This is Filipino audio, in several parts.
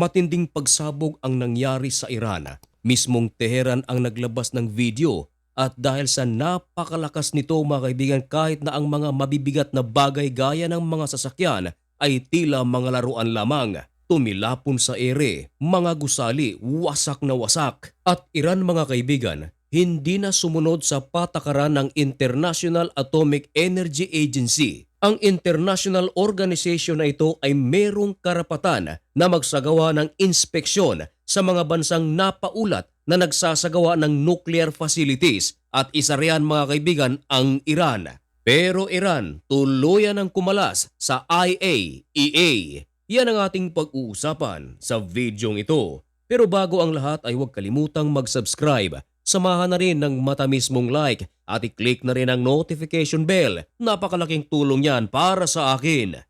Matinding pagsabog ang nangyari sa Iran. Mismong Teheran ang naglabas ng video at dahil sa napakalakas nito mga kaibigan kahit na ang mga mabibigat na bagay gaya ng mga sasakyan ay tila mga laruan lamang. Tumilapon sa ere, mga gusali, wasak na wasak. At Iran mga kaibigan, hindi na sumunod sa patakaran ng International Atomic Energy Agency. Ang international organization na ito ay merong karapatan na magsagawa ng inspeksyon sa mga bansang napaulat na nagsasagawa ng nuclear facilities at isa riyan mga kaibigan ang Iran. Pero Iran tuluyan ang kumalas sa IAEA. Yan ang ating pag-uusapan sa videong ito. Pero bago ang lahat ay huwag kalimutang mag-subscribe Samahan na rin ng matamis mong like at i-click na rin ang notification bell. Napakalaking tulong yan para sa akin.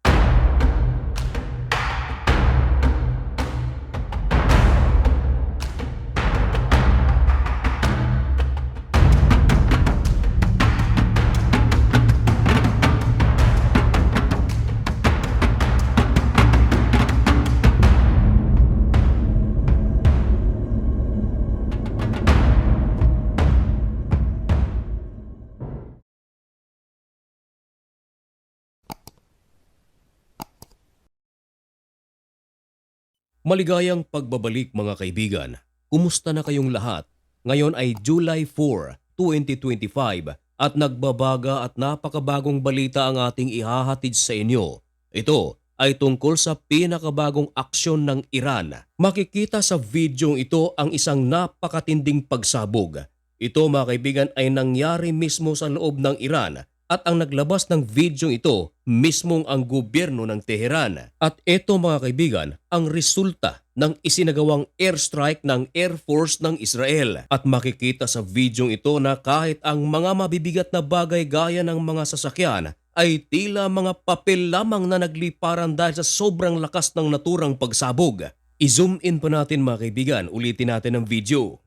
Maligayang pagbabalik mga kaibigan. Kumusta na kayong lahat? Ngayon ay July 4, 2025 at nagbabaga at napakabagong balita ang ating ihahatid sa inyo. Ito ay tungkol sa pinakabagong aksyon ng Iran. Makikita sa videong ito ang isang napakatinding pagsabog. Ito mga kaibigan ay nangyari mismo sa loob ng Iran at ang naglabas ng video ito mismong ang gobyerno ng Teheran. At ito mga kaibigan, ang resulta ng isinagawang airstrike ng Air Force ng Israel. At makikita sa video ito na kahit ang mga mabibigat na bagay gaya ng mga sasakyan ay tila mga papel lamang na nagliparan dahil sa sobrang lakas ng naturang pagsabog. I-zoom in pa natin mga kaibigan, ulitin natin ang video.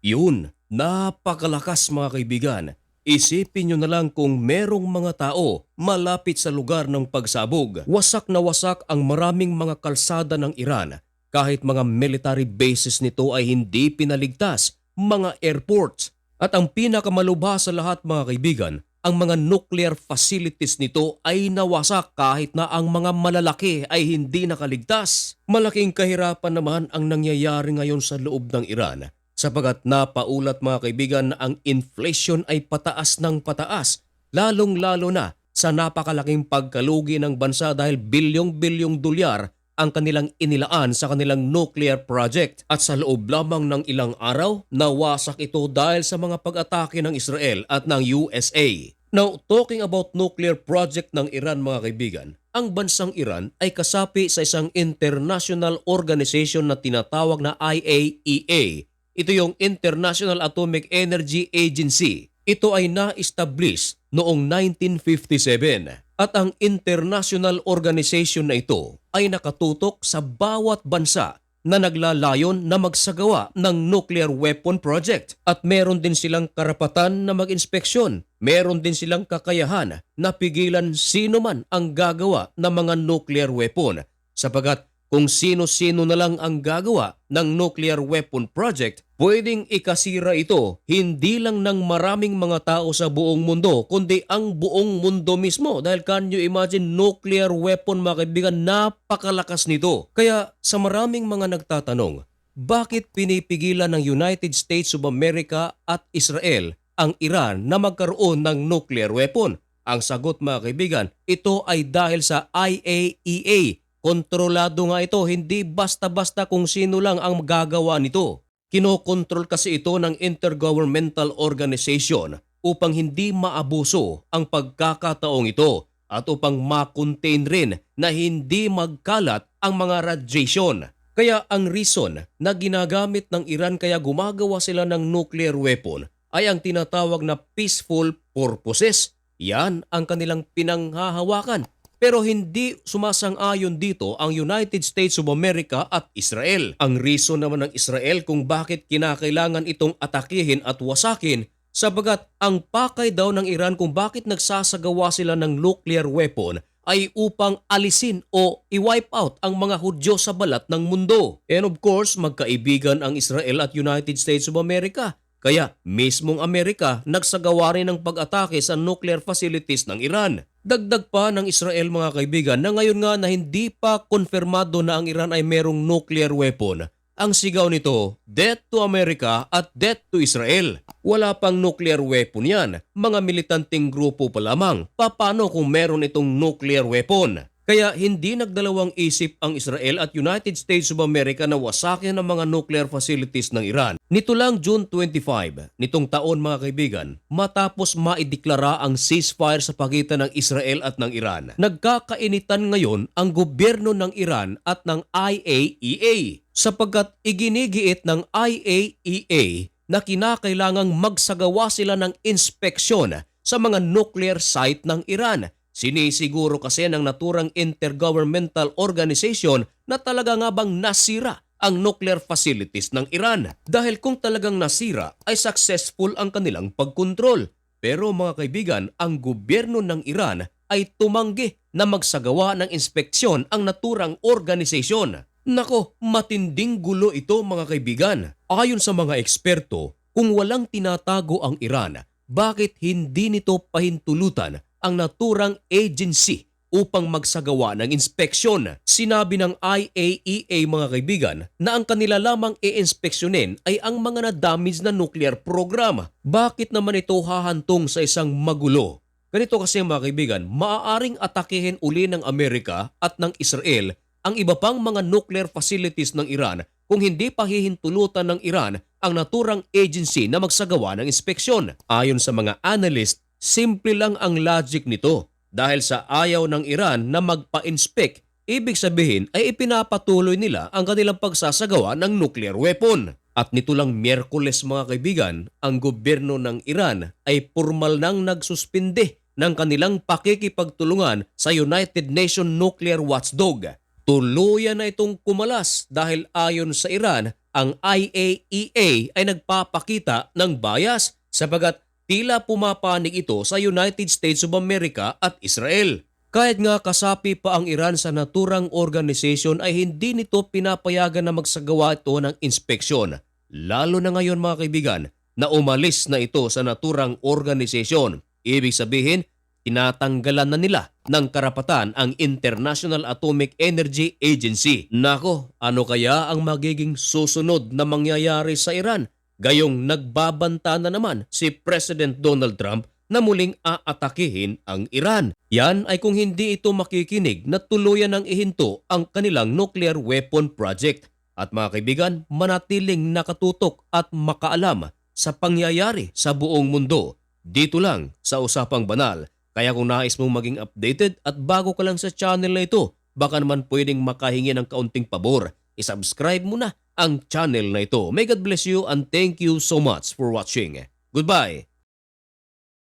Yun, napakalakas mga kaibigan. Isipin nyo na lang kung merong mga tao malapit sa lugar ng pagsabog. Wasak na wasak ang maraming mga kalsada ng Iran kahit mga military bases nito ay hindi pinaligtas, mga airports. At ang pinakamalubha sa lahat mga kaibigan, ang mga nuclear facilities nito ay nawasak kahit na ang mga malalaki ay hindi nakaligtas. Malaking kahirapan naman ang nangyayari ngayon sa loob ng Iran sapagat napaulat mga kaibigan na ang inflation ay pataas ng pataas, lalong-lalo na sa napakalaking pagkalugi ng bansa dahil bilyong-bilyong dolyar ang kanilang inilaan sa kanilang nuclear project at sa loob lamang ng ilang araw, nawasak ito dahil sa mga pag-atake ng Israel at ng USA. Now, talking about nuclear project ng Iran mga kaibigan, ang bansang Iran ay kasapi sa isang international organization na tinatawag na IAEA ito yung International Atomic Energy Agency. Ito ay na-establish noong 1957 at ang international organization na ito ay nakatutok sa bawat bansa na naglalayon na magsagawa ng nuclear weapon project at meron din silang karapatan na mag-inspeksyon. Meron din silang kakayahan na pigilan sino man ang gagawa ng mga nuclear weapon sapagat kung sino-sino na lang ang gagawa ng nuclear weapon project, pwedeng ikasira ito hindi lang ng maraming mga tao sa buong mundo, kundi ang buong mundo mismo. Dahil can you imagine nuclear weapon mga kaibigan, napakalakas nito. Kaya sa maraming mga nagtatanong, bakit pinipigilan ng United States of America at Israel ang Iran na magkaroon ng nuclear weapon? Ang sagot mga kaibigan, ito ay dahil sa IAEA Kontrolado nga ito, hindi basta-basta kung sino lang ang gagawa nito. Kinokontrol kasi ito ng Intergovernmental Organization upang hindi maabuso ang pagkakataong ito at upang makontain rin na hindi magkalat ang mga radiation. Kaya ang reason na ginagamit ng Iran kaya gumagawa sila ng nuclear weapon ay ang tinatawag na peaceful purposes. Yan ang kanilang pinanghahawakan pero hindi sumasang-ayon dito ang United States of America at Israel. Ang reason naman ng Israel kung bakit kinakailangan itong atakihin at wasakin sabagat ang pakay daw ng Iran kung bakit nagsasagawa sila ng nuclear weapon ay upang alisin o i-wipe out ang mga Hudyo sa balat ng mundo. And of course, magkaibigan ang Israel at United States of America. Kaya mismong Amerika nagsagawa rin ng pag-atake sa nuclear facilities ng Iran. Dagdag pa ng Israel mga kaibigan na ngayon nga na hindi pa konfirmado na ang Iran ay merong nuclear weapon. Ang sigaw nito, death to America at death to Israel. Wala pang nuclear weapon yan. Mga militanteng grupo pa lamang. Paano kung meron itong nuclear weapon? Kaya hindi nagdalawang isip ang Israel at United States of America na wasakin ang mga nuclear facilities ng Iran. Nito lang June 25, nitong taon mga kaibigan, matapos maideklara ang ceasefire sa pagitan ng Israel at ng Iran. Nagkakainitan ngayon ang gobyerno ng Iran at ng IAEA sapagkat iginigiit ng IAEA na kinakailangang magsagawa sila ng inspeksyon sa mga nuclear site ng Iran Sinisiguro kasi ng naturang intergovernmental organization na talaga nga bang nasira ang nuclear facilities ng Iran. Dahil kung talagang nasira ay successful ang kanilang pagkontrol. Pero mga kaibigan, ang gobyerno ng Iran ay tumanggi na magsagawa ng inspeksyon ang naturang organisasyon. Nako, matinding gulo ito mga kaibigan. Ayon sa mga eksperto, kung walang tinatago ang Iran, bakit hindi nito pahintulutan ang naturang agency upang magsagawa ng inspeksyon. Sinabi ng IAEA mga kaibigan na ang kanila lamang i-inspeksyonin ay ang mga na-damage na nuclear program. Bakit naman ito hahantong sa isang magulo? Ganito kasi mga kaibigan, maaaring atakehin uli ng Amerika at ng Israel ang iba pang mga nuclear facilities ng Iran kung hindi pahihintulutan ng Iran ang naturang agency na magsagawa ng inspeksyon. Ayon sa mga analyst, Simple lang ang logic nito dahil sa ayaw ng Iran na magpa-inspect, ibig sabihin ay ipinapatuloy nila ang kanilang pagsasagawa ng nuclear weapon. At nito lang Miyerkules mga kaibigan, ang gobyerno ng Iran ay formal nang nagsuspinde ng kanilang pakikipagtulungan sa United Nations Nuclear Watchdog. Tuluyan na itong kumalas dahil ayon sa Iran, ang IAEA ay nagpapakita ng bias sapagat tila pumapanig ito sa United States of America at Israel. Kahit nga kasapi pa ang Iran sa naturang organisasyon ay hindi nito pinapayagan na magsagawa ito ng inspeksyon. Lalo na ngayon mga kaibigan na umalis na ito sa naturang organisasyon. Ibig sabihin, tinatanggalan na nila ng karapatan ang International Atomic Energy Agency. Nako, ano kaya ang magiging susunod na mangyayari sa Iran? Gayong nagbabanta na naman si President Donald Trump na muling aatakihin ang Iran. Yan ay kung hindi ito makikinig na tuluyan ng ihinto ang kanilang nuclear weapon project. At mga kaibigan, manatiling nakatutok at makaalam sa pangyayari sa buong mundo. Dito lang sa Usapang Banal. Kaya kung nais mong maging updated at bago ka lang sa channel na ito, baka naman pwedeng makahingi ng kaunting pabor. I-subscribe mo na ang channel na ito. May God bless you and thank you so much for watching. Goodbye!